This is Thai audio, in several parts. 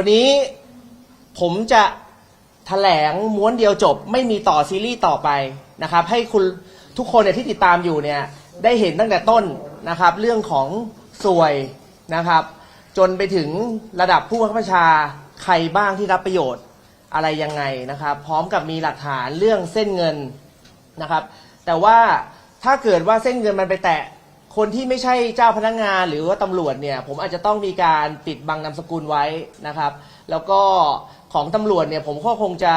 วันนี้ผมจะแถลงม้วนเดียวจบ ไม่มีต่อซีรีส์ต่อไปนะครับ ให้คุณทุกคนเนี่ยที่ติดตามอยู่เนี่ยได้เห็นตั้งแต่ต้นนะครับ เรื่องของสวยนะครับ จนไปถึงระดับผู้บังคับบัญชาใครบ้างที่รับประโยชน์อะไรยังไงนะครับ พร้อมกับมีหลักฐานเรื่องเส้นเงินนะครับ แต่ว่าถ้าเกิดว่าเส้นเงินมันไปแตะ คนที่ไม่ใช่เจ้าพนักงานหรือว่าตำรวจเนี่ย ผมอาจจะต้องมีการปิดบังนามสกุลไว้นะครับ แล้วก็ของตำรวจเนี่ยผมก็คงจะ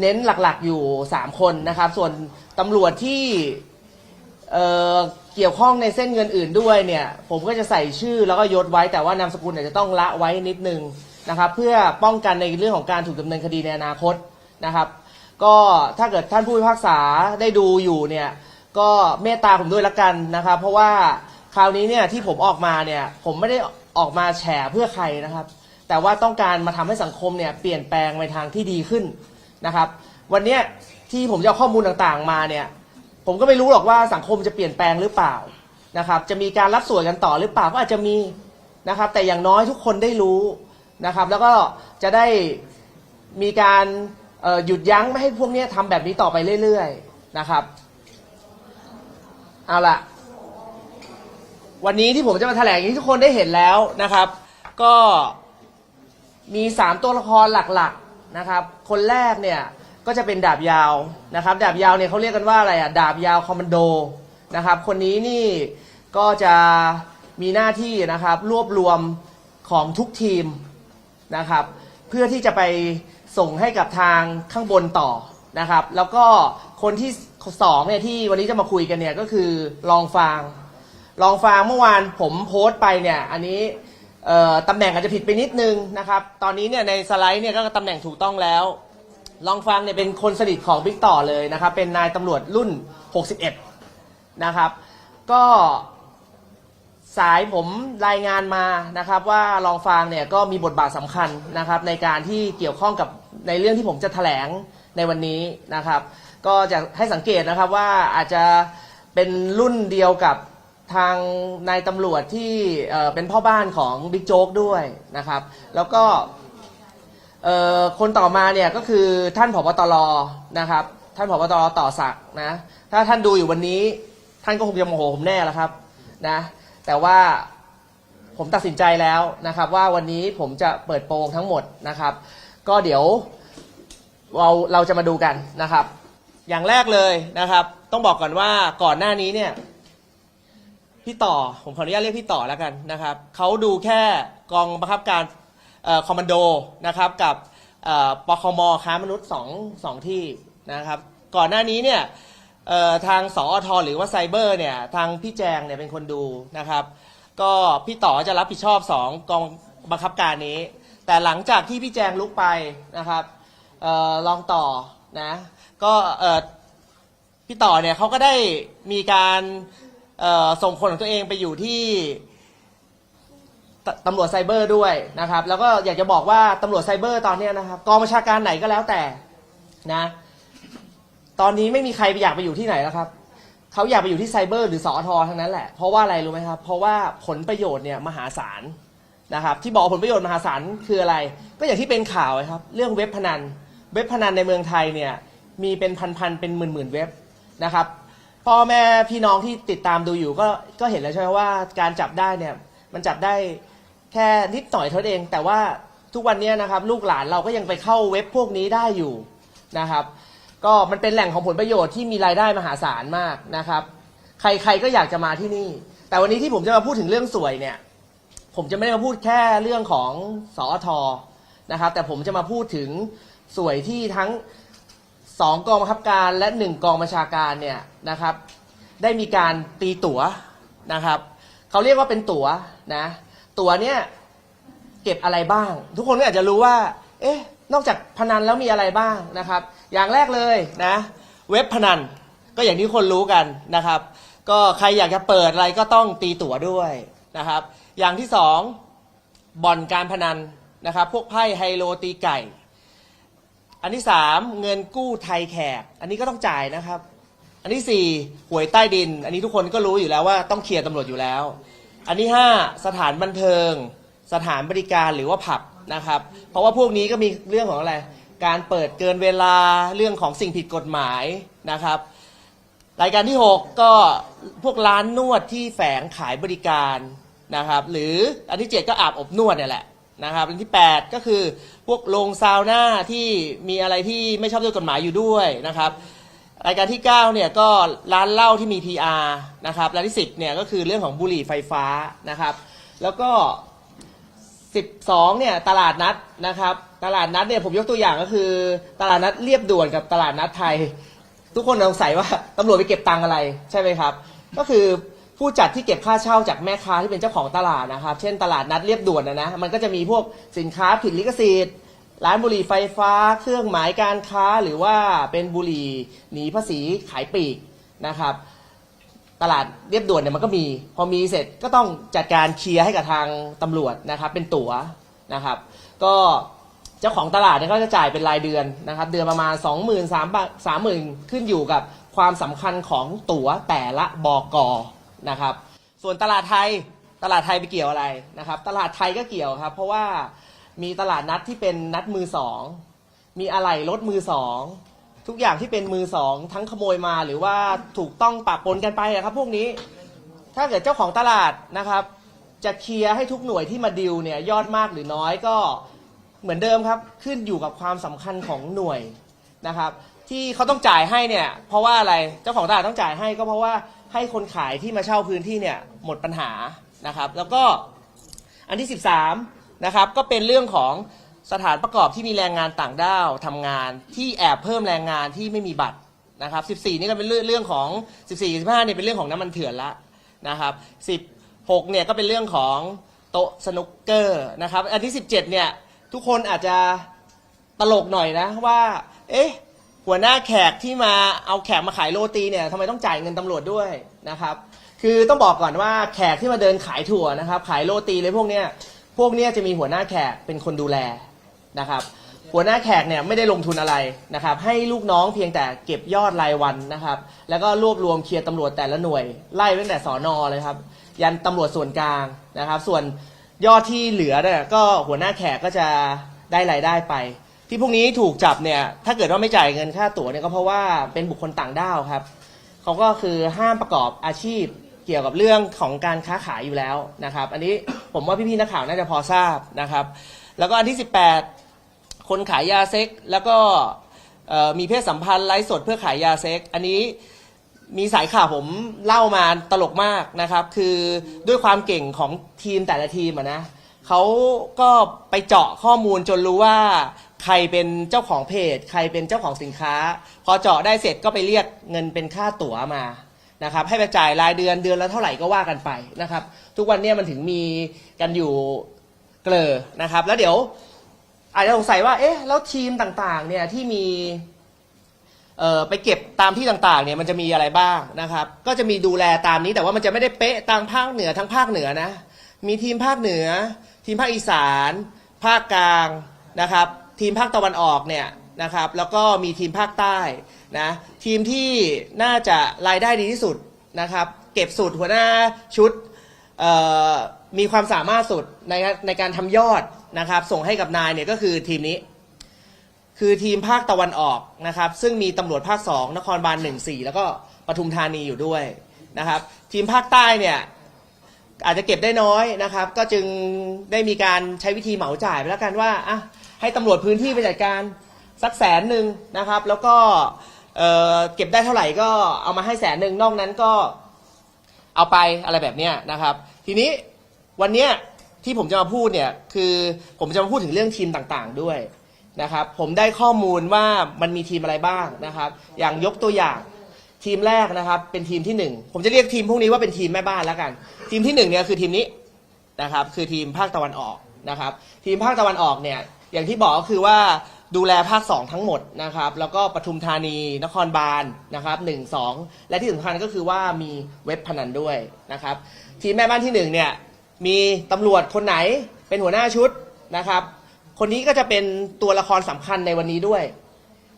เน้นหลักๆอยู่ 3 คนนะครับ ส่วนตำรวจที่เเกี่ยวข้องในเส้นเงินอื่นด้วยเนี่ย ผมก็จะใส่ชื่อแล้วก็ยศไว้แต่ว่านามสกุลอาจจะต้องละไว้นิดนึงนะครับ เพื่อป้องกันในเรื่องของการถูกดำเนินคดีในอนาคตนะครับ ก็ถ้าเกิดท่านผู้พิพากษาได้ดูอยู่เนี่ย ก็เมตตาผมด้วยละกันนะครับ เพราะว่าคราวนี้เนี่ยที่ผมออกมาเนี่ยผมไม่ได้ออกมาแฉเพื่อใครนะครับ แต่ว่าต้องการมาทำให้สังคมเนี่ยเปลี่ยนแปลงไปทางที่ดีขึ้นนะครับ วันเนี้ยที่ผมจะเอาข้อมูลต่างๆมาเนี่ยผมก็ไม่รู้หรอกว่าสังคมจะเปลี่ยนแปลงหรือเปล่านะครับ จะมีการรับสวยกันต่อหรือเปล่าก็อาจจะมีนะครับ แต่อย่างน้อยทุกคนได้รู้นะครับ แล้วก็จะได้มีการหยุดยั้งไม่ให้พวกเนี้ยทำแบบนี้ต่อไปเรื่อยๆนะครับ เอาละวันนี้ที่ผมจะมาแถลงที่ทุกคนได้เห็นแล้วนะครับ ก็มีสามตัวละครหลักๆนะครับ คนแรกเนี่ยก็จะเป็นดาบยาวนะครับ ดาบยาวเนี่ยเขาเรียกกันว่าอะไรอะดาบยาวคอมมานโดนะครับ คนนี้นี่ก็จะมีหน้าที่นะครับรวบรวมของทุกทีมนะครับ เพื่อที่จะไปส่งให้กับทางข้างบนต่อนะครับ แล้วก็คนที่ สองเนี่ยที่วันนี้จะมาคุยกันเนี่ยก็คือรองฟางลองฟังเมื่อวานผมโพสต์ไปเนี่ยอันนี้ตำแหน่งอาจจะผิดไปนิดนึงนะครับ ตอนนี้เนี่ยในสไลด์เนี่ยก็ตำแหน่งถูกต้องแล้ว ลองฟังเนี่ยเป็นคนสนิทของบิ๊กต่อเลยนะครับ เป็นนายตำรวจรุ่น 61 นะครับ ก็สายผมรายงานมานะครับ ว่าลองฟังเนี่ยก็มีบทบาทสำคัญนะครับ ในการที่เกี่ยวข้องกับในเรื่องที่ผมจะแถลง ในวันนี้นะครับ ก็จะให้สังเกตนะครับว่าอาจจะเป็นรุ่นเดียวกับทางนายตำรวจที่เป็นพ่อบ้านของบิ๊กโจ๊กด้วยนะครับ แล้วก็คนต่อมาเนี่ยก็คือท่านผบตรนะครับ ท่านผบตรต่อศักนะถ้าท่านดูอยู่วันนี้ท่านก็คงจะโมโหผมแน่แล้วครับนะแต่ว่าผมตัดสินใจแล้วนะครับว่าวันนี้ผมจะเปิดโปงทั้งหมดนะครับ ก็เดี๋ยว เราเราจะมาดูกันนะครับ อย่างแรกเลยนะครับ ต้องบอกก่อนว่าก่อนหน้านี้เนี่ยพี่ต่อผมขออนุญาตเรียกพี่ต่อแล้วกันนะครับเขาดูแค่กองบังคับการออคอมมานโดนะครับกับปคมค้ามนุษย์สองสองที่นะครับ ก่อนหน้านี้เนี่ยทางสอทหรือว่าไซเบอร์เนี่ยทางพี่แจงเนี่ยเป็นคนดูนะครับ ก็พี่ต่อจะรับผิดชอบสองกองบังคับการนี้ แต่หลังจากที่พี่แจงลุกไปนะครับ ลองต่อนะก็พี่ต่อเนี่ยเขาก็ได้มีการส่งคนของตัวเองไปอยู่ที่ตตำรวจไซเบอร์ด้วยนะครับ แล้วก็อยากจะบอกว่าตำรวจไซเบอร์ตอนนี้นะครับกองบัญชาการไหนก็แล้วแต่นะ ตอนนี้ไม่มีใครอยากไปอยู่ที่ไหนแล้วครับเขาอยากไปอยู่ที่ไซเบอร์หรือสอททั้งนั้นแหละเพราะว่าอะไรรู้ไหมครับ เพราะว่าผลประโยชน์เนี่ยมหาศาลนะครับ ที่บอกผลประโยชน์มหาศาลคืออะไร ก็อย่างที่เป็นข่าวครับ เรื่องเว็บพนัน เว็บพนันในเมืองไทยเนี่ยมีเป็นพันๆเป็นหมื่นๆเว็บนะครับพ่อแม่พี่น้องที่ติดตามดูอยู่ก็ก็เห็นแล้วใช่ไหมว่าการจับได้เนี่ยมันจับได้แค่นิดหน่อยเท่านั้นเอง แต่ว่าทุกวันนี้นะครับลูกหลานเราก็ยังไปเข้าเว็บพวกนี้ได้อยู่นะครับ ก็มันเป็นแหล่งของผลประโยชน์ที่มีรายได้มหาศาลมากนะครับ ใครๆก็อยากจะมาที่นี่ แต่วันนี้ที่ผมจะมาพูดถึงเรื่องสวยเนี่ยผมจะไม่ได้มาพูดแค่เรื่องของสอทอนะครับแต่ผมจะมาพูดถึง สวยที่ทั้งสองกองบังคับการและหนึ่งกองบัญชาการเนี่ยนะครับ ได้มีการตีตั๋วนะครับเขาเรียกว่าเป็นตั๋วนะตั๋วเนี่ยเก็บอะไรบ้าง ทุกคนก็อาจจะรู้ว่า เอ๊ะนอกจากพนันแล้วมีอะไรบ้างนะครับ อย่างแรกเลยนะ เว็บพนันก็อย่างที่คนรู้กันนะครับ ก็ใครอยากจะเปิดอะไรก็ต้องตีตั๋วด้วยนะครับ อย่างที่สองบ่อนการพนันนะครับ พวกไพ่ไฮโลตีไก่ อันที่สามเงินกู้ไทยแขก อันนี้ก็ต้องจ่ายนะครับ อันที่สี่หวยใต้ดิน อันนี้ทุกคนก็รู้อยู่แล้วว่าต้องเคลียร์ตำรวจอยู่แล้ว อันที่ห้าสถานบันเทิง สถานบริการหรือว่าผับนะครับ เพราะว่าพวกนี้ก็มีเรื่องของอะไร การเปิดเกินเวลาเรื่องของสิ่งผิดกฎหมายนะครับรายการที่ 6 ก็พวกร้านนวดที่แฝงขายบริการนะครับ หรืออันที่ 7 ก็อาบอบนวดเนี่ยแหละ นะครับอันที่ 8 ก็คือพวกโรงซาวน่าที่มีอะไรที่ไม่ชอบด้วยกฎหมายอยู่ด้วยนะครับรายการที่9เนี่ยก็ร้านเหล้าที่มี PR นะครับรายที่10เนี่ยก็คือเรื่องของบุหรี่ไฟฟ้านะครับ แล้วก็ 12เนี่ยตลาดนัดนะครับ ตลาดนัดเนี่ยผมยกตัวอย่างก็คือ ตลาดนัดเรียบด่วนกับตลาดนัดไทย ทุกคนสงสัยว่าตำรวจไปเก็บตังอะไรใช่ไหมครับ ก็คือ ผู้จัดที่เก็บค่าเช่าจากแม่ค้าที่เป็นเจ้าของตลาดนะครับ เช่นตลาดนัดเรียบด่วนนะนะ มันก็จะมีพวกสินค้าผิดลิขสิทธิ์ ร้านบุหรี่ไฟฟ้า เครื่องหมายการค้า หรือว่าเป็นบุหรี่หนีภาษีขายปลีกนะครับ ตลาดเรียบด่วนเนี่ยมันก็มี พอมีเสร็จก็ต้องจัดการเคลียร์ให้กับทางตำรวจนะครับ เป็นตั๋วนะครับ ก็เจ้าของตลาดเนี่ยก็จะจ่ายเป็นรายเดือนนะครับ เดือนประมาณ 2 0 0 0 0 3 3 0 0 0 0 ขึ้นอยู่กับความสำคัญของตั๋วแต่ละบก นะครับ ส่วนตลาดไทยตลาดไทยไปเกี่ยวอะไรนะครับ ตลาดไทยก็เกี่ยวครับ เพราะว่ามีตลาดนัดที่เป็นนัดมือสองมีอะไหล่รถมือสองทุกอย่างที่เป็นมือสองทั้งขโมยมาหรือว่าถูกต้องปะปนกันไปอะครับ พวกนี้ถ้าเกิดเจ้าของตลาดนะครับ จะเคลียร์ให้ทุกหน่วยที่มาดิวเนี่ยยอดมากหรือน้อยก็เหมือนเดิมครับ ขึ้นอยู่กับความสำคัญของหน่วยนะครับ ที่เขาต้องจ่ายให้เนี่ยเพราะว่าอะไรเจ้าของตลาดต้องจ่ายให้ก็เพราะว่า ให้คนขายที่มาเช่าพื้นที่เนี่ยหมดปัญหานะครับ แล้วก็อันที่ 13นะครับก็เป็นเรื่องของสถานประกอบที่มีแรงงานต่างด้าวทำงานที่แอบเพิ่มแรงงานที่ไม่มีบัตรนะครับ 14 นี่ก็เป็นเรื่องเรื่องของ 14 15เนี่ยเป็นเรื่องของน้ำมันเถื่อนละนะครับ 16 เนี่ยก็เป็นเรื่องของโต๊ะสนุกเกอร์นะครับ อันที่ 17 เนี่ยทุกคนอาจจะตลกหน่อยนะว่า เอ๊ะ หัวหน้าแขกที่มาเอาแขกมาขายโรตีเนี่ยทำไมต้องจ่ายเงินตำรวจด้วยนะครับ คือต้องบอกก่อนว่าแขกที่มาเดินขายถั่วนะครับ ขายโรตีเลยพวกเนี้ยพวกเนี้ยจะมีหัวหน้าแขกเป็นคนดูแลนะครับ หัวหน้าแขกเนี่ยไม่ได้ลงทุนอะไรนะครับ ให้ลูกน้องเพียงแต่เก็บยอดรายวันนะครับ แล้วก็รวบรวมเคลียร์ตำรวจแต่ละหน่วยไล่ตั้งแต่สอนอเลยครับ ยันตำรวจส่วนกลางนะครับ ส่วนยอดที่เหลือเนี่ยก็หัวหน้าแขกก็จะได้รายได้ไป ที่พวกนี้ถูกจับเนี่ยถ้าเกิดว่าไม่จ่ายเงินค่าตั๋วเนี่ยก็เพราะว่าเป็นบุคคลต่างด้าวครับเขาก็คือห้ามประกอบอาชีพเกี่ยวกับเรื่องของการค้าขายอยู่แล้วนะครับ อันนี้ผมว่าพี่ๆนักข่าวน่าจะพอทราบนะครับ แล้วก็อันที่ 18 คนขายยาเซ็กแล้วก็มีเพศสัมพันธ์ไลฟ์สดเพื่อขายยาเซ็กอันนี้มีสายข่าวผมเล่ามาตลกมากนะครับ คือด้วยความเก่งของทีมแต่ละทีมะนะเขาก็ไปเจาะข้อมูลจนรู้ว่า ใครเป็นเจ้าของเพจ ใครเป็นเจ้าของสินค้า พอเจาะได้เสร็จก็ไปเรียกเงินเป็นค่าตั๋วมานะครับ ให้ไปจ่ายรายเดือนเดือนละเท่าไหร่ก็ว่ากันไปนะครับ ทุกวันนี้มันถึงมีกันอยู่เกลอนะครับ แล้วเดี๋ยวอาจจะสงสัยว่าเอ๊ะแล้วทีมต่างๆเนี่ยที่มีเอ่อไปเก็บตามที่ต่างๆเนี่ยมันจะมีอะไรบ้างนะครับ ก็จะมีดูแลตามนี้แต่ว่ามันจะไม่ได้เป๊ะตามภาคเหนือทั้งภาคเหนือนะ มีทีมภาคเหนือ ทีมภาคอีสาน ภาคกลางนะครับ ทีมภาคตะวันออกเนี่ยนะครับแล้วก็มีทีมภาคใต้นะทีมที่น่าจะรายได้ดีที่สุดนะครับเก็บสุดหัวหน้าชุดมีความสามารถสุดในในการทำยอดนะครับส่งให้กับนายเนี่ยก็คือทีมนี้ คือทีมภาคตะวันออกนะครับซึ่งมีตำรวจภาค 2 นครบาล1 4 แล้วก็ปทุมธานีอยู่ด้วยนะครับทีมภาคใต้เนี่ย อาจจะเก็บได้น้อยนะครับ ก็จึงได้มีการใช้วิธีเหมาจ่ายไปแล้วกันว่าอะให้ตำรวจพื้นที่ไปจัดการสักแสนหนึ่งนะครับ แล้วก็เอ่อเก็บได้เท่าไหร่ก็เอามาให้แสนหนึ่งนอกนั้นก็เอาไปอะไรแบบเนี้ยนะครับ ทีนี้วันเนี้ยที่ผมจะมาพูดเนี่ยคือผมจะมาพูดถึงเรื่องทีมต่างๆด้วยนะครับ ผมได้ข้อมูลว่ามันมีทีมอะไรบ้างนะครับ อย่างยกตัวอย่าง ทีมแรกนะครับ เป็นทีมที่หนึ่งผมจะเรียกทีมพวกนี้ว่าเป็นทีมแม่บ้านแล้วกัน ทีมที่หนึ่งเนี่ยคือทีมนี้นะครับ คือทีมภาคตะวันออกนะครับ ทีมภาคตะวันออกเนี่ยอย่างที่บอกก็คือว่าดูแลภาค 2 ทั้งหมดนะครับ แล้วก็ปทุมธานี นครบาลนะครับหนึ่งสองและที่สำคัญก็คือว่ามีเว็บพนันด้วยนะครับ ทีมแม่บ้านที่หนึ่งเนี่ย มีตำรวจคนไหนเป็นหัวหน้าชุดนะครับ คนนี้ก็จะเป็นตัวละครสำคัญในวันนี้ด้วย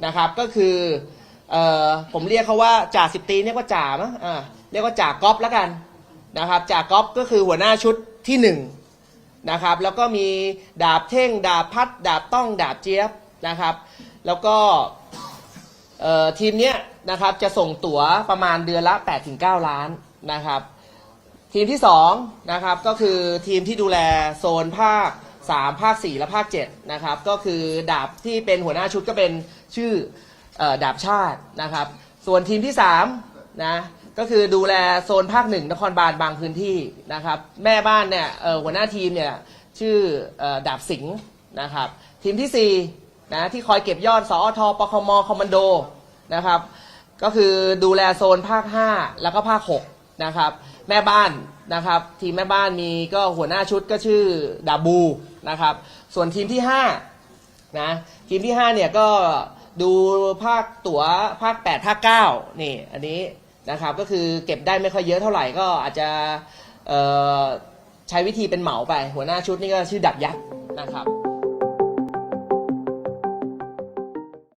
นะครับ ก็คือ เอ่อผมเรียกเขาว่าจ่าสิบตีเรียกว่าจ่ามั้งอ่าเรียกว่าจ่าก๊อฟแล้วกันนะครับจ่าก๊อฟก็คือหัวหน้าชุดที่หนึ่งนะครับแล้วก็มีดาบเท่งดาบพัด ดาบต้องดาบเจี๊ยบนะครับ แล้วก็เอ่อทีมเนี้ยนะครับจะส่งตั๋วประมาณเดือนละ 8-9 ล้านนะครับ ทีมที่2นะครับก็คือทีมที่ดูแลโซนภาค 3 ภาค 4 และภาค7นะครับก็คือดาบที่เป็นหัวหน้าชุดก็เป็นชื่อ ดาบชาตินะครับ ส่วนทีมที่3นะก็คือดูแลโซนภาค1นครบาลบางพื้นที่นะครับ แม่บ้านเนี่ยหัวหน้าทีมเนี่ยชื่อเออดาบสิงห์นะครับ ทีมที่4นะที่คอยเก็บยอดสอทปคมคอมมานโดนะครับก็คือดูแลโซนภาค 5 แล้วก็ภาค6นะครับแม่บ้านนะครับทีมแม่บ้านมีก็หัวหน้าชุดก็ชื่อดาบูนะครับส่วนทีมที่5นะทีมที่5เนี่ยก็ ดูภาคตั๋วภาค 8 ภาค 9 นี่ อันนี้นะครับ ก็คือเก็บได้ไม่ค่อยเยอะเท่าไหร่ก็อาจจะใช้วิธีเป็นเหมาไป หัวหน้าชุดนี่ก็ชื่อดับยักษ์นะครับ